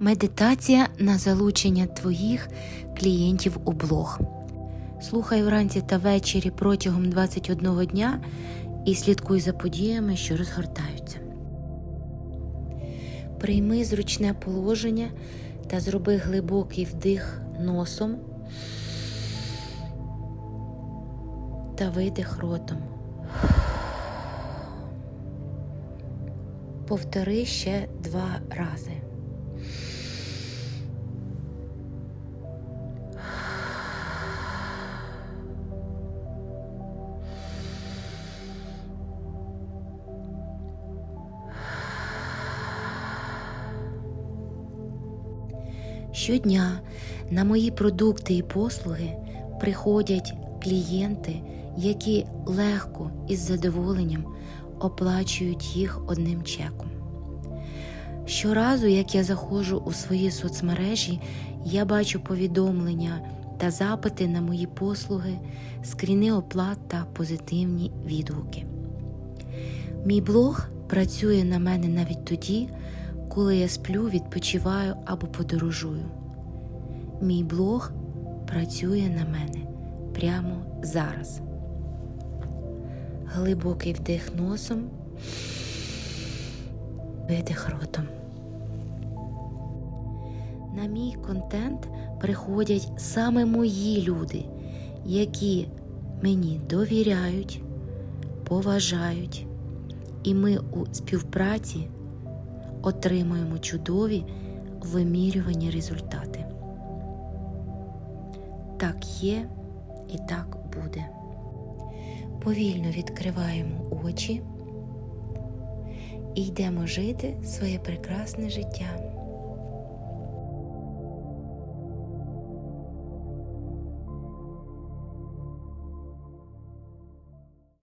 Медитація на залучення твоїх клієнтів у блог. Слухай вранці та ввечері протягом 21 дня і слідкуй за подіями, що розгортаються. Прийми зручне положення та зроби глибокий вдих носом та видих ротом. Повтори ще два рази. Щодня на мої продукти і послуги приходять клієнти, які легко і з задоволенням оплачують їх одним чеком. Щоразу, як я заходжу у свої соцмережі, я бачу повідомлення та запити на мої послуги, скріни оплат та позитивні відгуки. Мій блог працює на мене навіть тоді, коли я сплю, відпочиваю або подорожую. Мій блог працює на мене прямо зараз. Глибокий вдих носом, видих ротом. На мій контент приходять саме мої люди, які мені довіряють, поважають, і ми у співпраці отримуємо чудові вимірювані результати. Так є і так буде. Повільно відкриваємо очі і йдемо жити своє прекрасне життя.